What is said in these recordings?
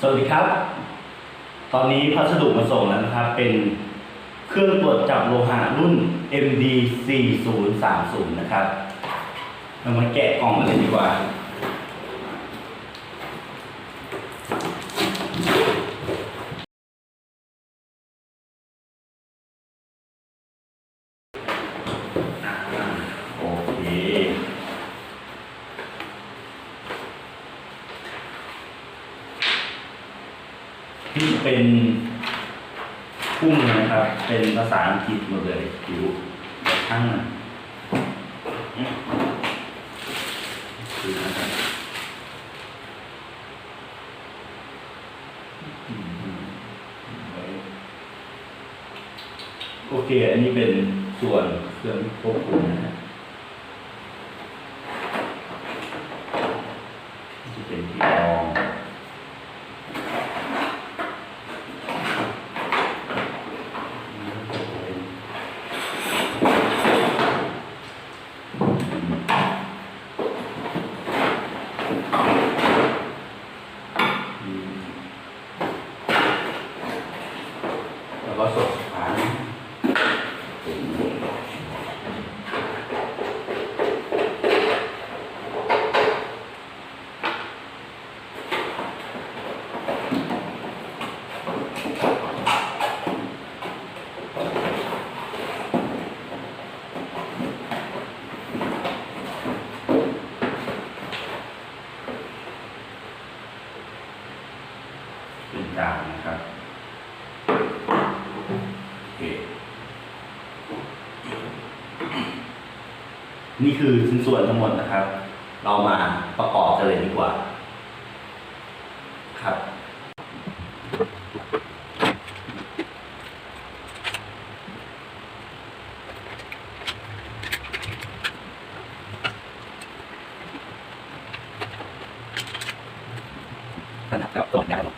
สวัสดีครับ ตอนนี้พัสดุมาส่งแล้วนะครับ เป็นเครื่องตรวจจับโลหะรุ่น MD 4030 นะครับ เรามาแกะกล่องกันเลยดีกว่า อ่าโอเค ที่เป็นพุ่งนะครับ เป็นภาษาอังกฤษหมดเลยอยู่ข้างหน้าเนี่ยคือนะครับโอเค อันนี้เป็นส่วนเครื่องควบคุมนะฮะจะเป็นที่รอง แล้วก็สดขานเป็นจานนะครับ โอ เคนี่คือชิ้นส่วนทั้งหมดนะครับ เรามาประกอบกันเลยดีกว่า ครับขนาดแล้วตัวได้หรอ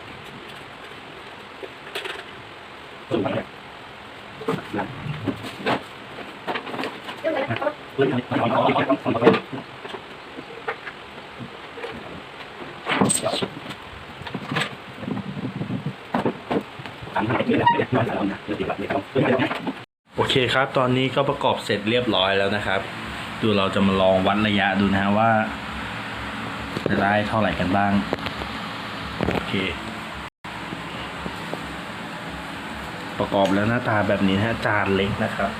ตัวมันเนี่ยเพื่อนทำมันเอาเอาเอาเอาเอา โอเคครับ ตอนนี้ก็ประกอบเสร็จเรียบร้อยแล้วนะครับ ดูเราจะมาลองวัดระยะดูนะฮะว่า จะได้เท่าไหร่กันบ้าง โอเค ประกอบแล้วหน้าตาแบบนี้นะฮะจานเล็กนะครับ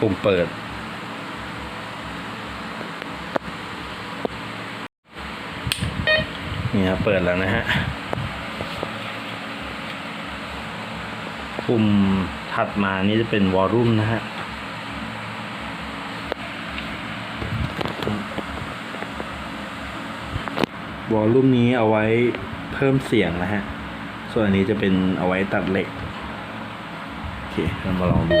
ปุ่มเปิด นี่ครับเปิดแล้วนะฮะ ปุ่มถัดมานี่จะเป็นวอลลุ่มนะฮะวอลลุ่มนี้เอาไว้เพิ่มเสียงนะฮะ ส่วนอันนี้จะเป็นเอาไว้ตัดเหล็ก โอเค เรามาลองดู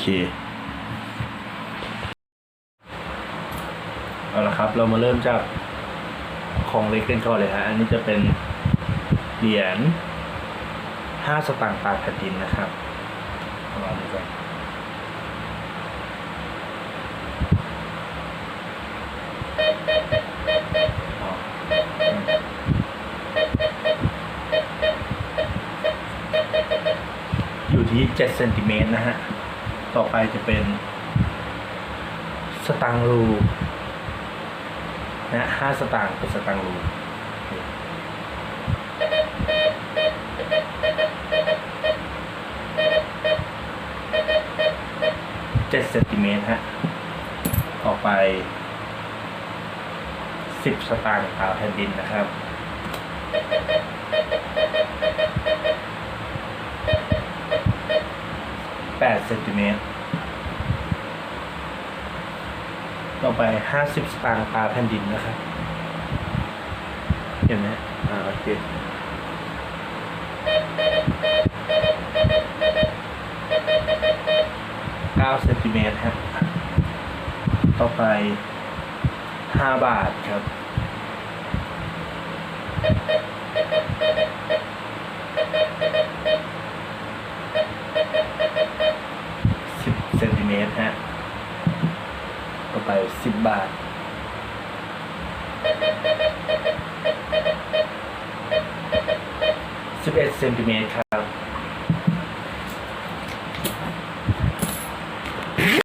เคเอาละครับ เรามาเริ่มจากของเล็กกันก่อนเลยฮะ อันนี้จะเป็นเหรียญห้าสตางค์ตาแผ่นดินนะครับลองดูกันอยู่ที่7เซนติเมตรนะฮะ ต่อไปจะเป็น สตางรูนะ5สตางค์เป็นสตางรูเจ็ดเซนติเมตรฮะ ต่อไปสิบสตางค์ตามแผ่นดินนะครับ แปดเซนติเมตรต่อไปห้าสิบสตางค์ตาแผ่นดินนะครับ เห็นไหมอ่าโอเคเก้าเซนติเมตรครับ ต่อไปห้าบาทครับ สิบเซนติเม เมตรฮะต่อไป สิบบาทสิบเอ็ดเซนติเมตรครับ